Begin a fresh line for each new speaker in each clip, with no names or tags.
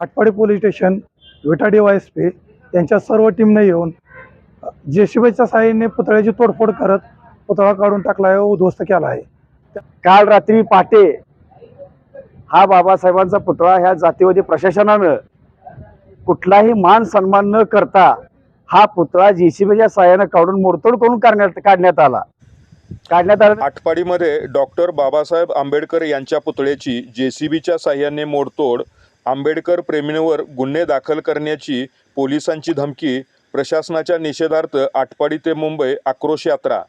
Atpadi police station Vitadi Y S P यांच्या सर्व टीमने येऊन जेसीबीच्या साहाय्याने पुतळ्याची तोडफोड करत पुतळा काढून टाकला आहे व उद्ध्वस्त केला आहे.
काल रात्री पहाटे हा बाबासाहेबांचा पुतळा ह्या जातीवादी प्रशासनानं कुठलाही मान सन्मान न करता हा पुतळा जेसीबीच्या साह्यानं काढून मोडतोड करून काढण्यात काढण्यात आला. काढण्यात आला.
आटपाडीमध्ये डॉक्टर बाबासाहेब आंबेडकर यांच्या पुतळ्याची जेसीबीच्या साह्याने मोडतोड आंबेडकर प्रेमींवर गुन्हे दाखल करण्याची पोलिसांची धमकी प्रशासनाच्या निषेधार्थ आटपाडी ते मुंबई आक्रोश यात्रा.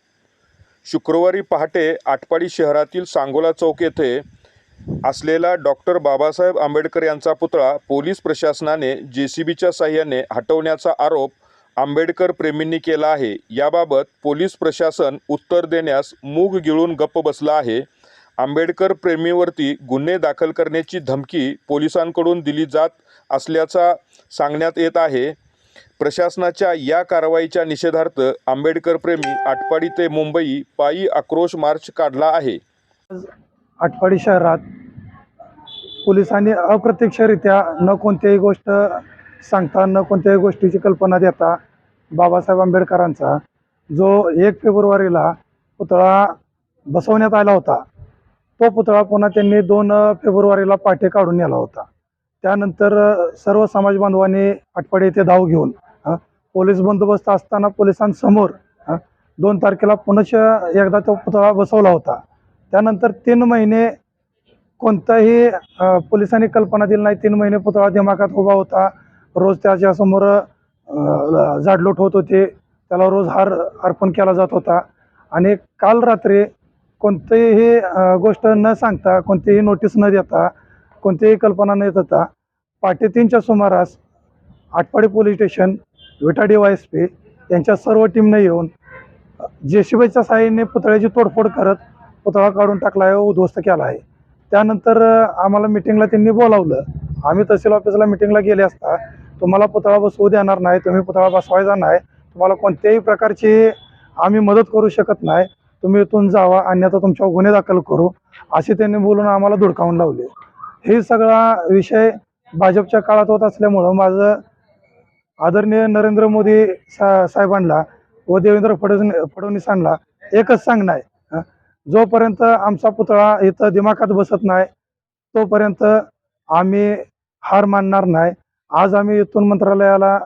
शुक्रवारी पहाटे आटपाडी शहरातील सांगोला चौक येथे असलेला डॉक्टर बाबासाहेब आंबेडकर यांचा पुतळा पोलीस प्रशासनाने जे सी बीच्या साह्याने हटवण्याचा आरोप आंबेडकर प्रेमींनी केला आहे. याबाबत पोलीस प्रशासन उत्तर देण्यास मूग गिळून गप्प बसला आहे. आंबेडकर प्रेमीवरती गुन्हे दाखल करण्याची धमकी पोलिसांकडून दिली जात असल्याचा सांगण्यात येत आहे. प्रशासनाच्या या कारवाईच्या निषेधार्थ आंबेडकर प्रेमी आटपाडी ते मुंबई पायी आक्रोश मार्च काढला आहे.
आटपाडी शहरात पोलिसांनी अप्रत्यक्षरित्या न कोणत्याही गोष्ट सांगता न कोणत्याही गोष्टीची कल्पना देता बाबासाहेब आंबेडकरांचा जो एक फेब्रुवारीला पुतळा बसवण्यात आला होता तो पुतळा पुन्हा त्यांनी दोन फेब्रुवारीला पाठे काढून नेला होता. त्यानंतर सर्व समाज बांधवांनी आटपाडी येथे धाव घेऊन पोलीस बंदोबस्त असताना पोलिसांसमोर दोन तारखेला पुनश एकदा तो पुतळा बसवला होता. त्यानंतर तीन महिने कोणताही पोलिसांनी कल्पना दिली नाही. तीन महिने पुतळा दिमागात उभा होता. रोज त्याच्यासमोर जाडलोट होत होते. त्याला रोज हार अर्पण केला जात होता. आणि काल रात्री कोणतीही गोष्ट न सांगता कोणतीही नोटीस न देता कोणतीही कल्पना न देता पहाटे तीनच्या सुमारास Atpadi police station Vitadi Y S P यांच्या सर्व टीमने येऊन जे सी बीच्या साहाय्याने पुतळ्याची तोडफोड करत पुतळा काढून टाकला आहे व उद्ध्वस्त केला आहे. त्यानंतर आम्हाला मिटिंगला त्यांनी बोलावलं. आम्ही तहसील ऑफिसला मिटिंगला गेले असता तुम्हाला पुतळा बसवू देणार नाही तुम्ही पुतळा बसवायचा नाही तुम्हाला कोणत्याही प्रकारची आम्ही मदत करू शकत नाही तुम्ही इथून जावा अन्यथा तुमच्यावर गुन्हे दाखल करू असे त्यांनी बोलून आम्हाला धुडकावून लावले. हे सगळा विषय भाजपच्या काळात होत असल्यामुळं माझं आदरणीय नरेंद्र मोदी सा साहेबांना व देवेंद्र फडणवीस फडणवीसांना एकच सांगणं आहे. जोपर्यंत आमचा पुतळा इथं दिमाखात बसत नाही तोपर्यंत आम्ही हार मानणार नाही. आज आम्ही इथून मंत्रालयाला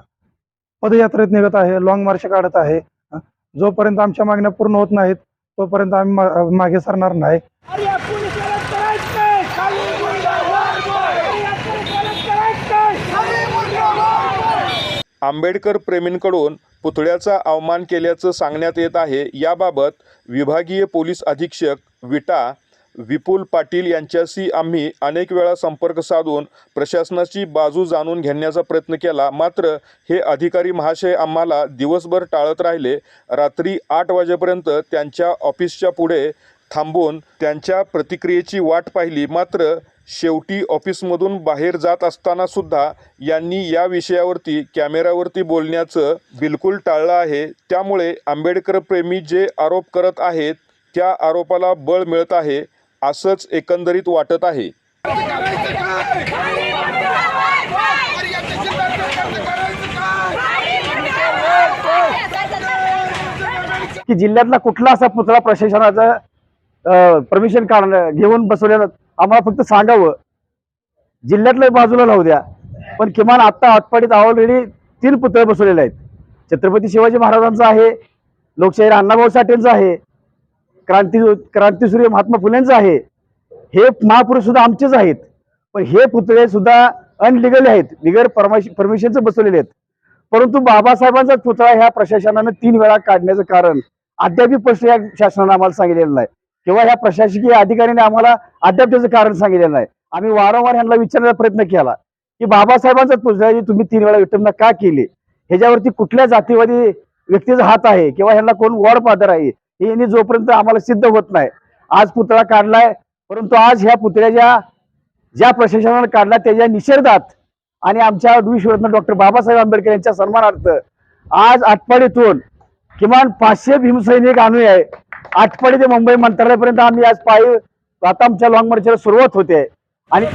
पदयात्रेत निघत आहे लॉंग मार्च काढत आहे. जोपर्यंत आमच्या मागण्या पूर्ण होत नाहीत तोपर्यंत आम्ही मा- मागे सरणार नाही.
आंबेडकर प्रेमींकडून पुतळ्याचा अवमान केल्याचं सांगण्यात येत आहे. याबाबत विभागीय पोलीस अधीक्षक विटा विपुल पाटील यांच्याशी आम्ही अनेक वेळा संपर्क साधून प्रशासनाची बाजू जाणून घेण्याचा प्रयत्न केला. मात्र हे अधिकारी महाशय आम्हाला दिवसभर टाळत राहिले. रात्री आठ वाजेपर्यंत त्यांच्या ऑफिसच्या पुढे थांबून त्यांच्या प्रतिक्रियेची वाट पाहिली. मात्र शेवटी ऑफिसमधून बाहेर जात असताना सुद्धा यांनी या विषयावरती कॅमेऱ्यावरती बोलण्याचं बिलकुल टाळलं आहे. त्यामुळे आंबेडकर प्रेमी जे आरोप करत आहेत त्या आरोपाला बळ मिळत आहे. असंच एकंदरीत वाटत आहे.
की जिल्ह्यातला कुठला असा पुतळा प्रशासनाचं परमिशन काढणं घेऊन बसवलेलं आम्हाला फक्त सांगावं. जिल्ह्यातल्या बाजूला लावू द्या. पण किमान आत्ता आटपाडीत ऑलरेडी तीन पुतळे बसवलेले आहेत. छत्रपती शिवाजी महाराजांचा आहे लोकशाहीर अण्णाभाऊ साठेंचं आहे क्रांती क्रांतीसूर्य महात्मा फुलेंचं आहे. हे महापुरुष सुद्धा आमचेच आहेत. पण हे पुतळे सुद्धा अनलिगल आहेत. बिगर परमिश परमिशनचं बसवलेले आहेत. परंतु बाबासाहेबांचा पुतळा ह्या प्रशासनानं तीन वेळा काढण्याचं कारण अद्याप प्रश्न या शासनानं आम्हाला सांगितलेलं नाही. किंवा ह्या प्रशासकीय अधिकाऱ्याने आम्हाला अद्याप त्याचं कारण सांगितलेलं नाही. आम्ही वारंवार ह्यांना विचारण्याचा प्रयत्न केला की बाबासाहेबांचा पुतळा तुम्ही तीन वेळा विटंबना का केली? ह्याच्यावरती कुठल्या जातीवादी व्यक्तीचा हात आहे? किंवा ह्यांना कोण वॉर्ड पादर आहे? हे यांनी जोपर्यंत आम्हाला सिद्ध होत नाही आज पुतळा काढलाय परंतु आज ह्या पुतळ्याच्या ज्या प्रशासनानं काढला त्याच्या निषेधात आणि आमच्या विश्वरत्न डॉक्टर बाबासाहेब आंबेडकर यांच्या सन्मानार्थ आज आटपाडीतून किमान पाचशे भीमसैनिक आहे आटपाडी ते मुंबई मंत्रालयापर्यंत आम्ही आज पायी आता आमच्या लॉंग मार्चला सुरुवात होते. आणि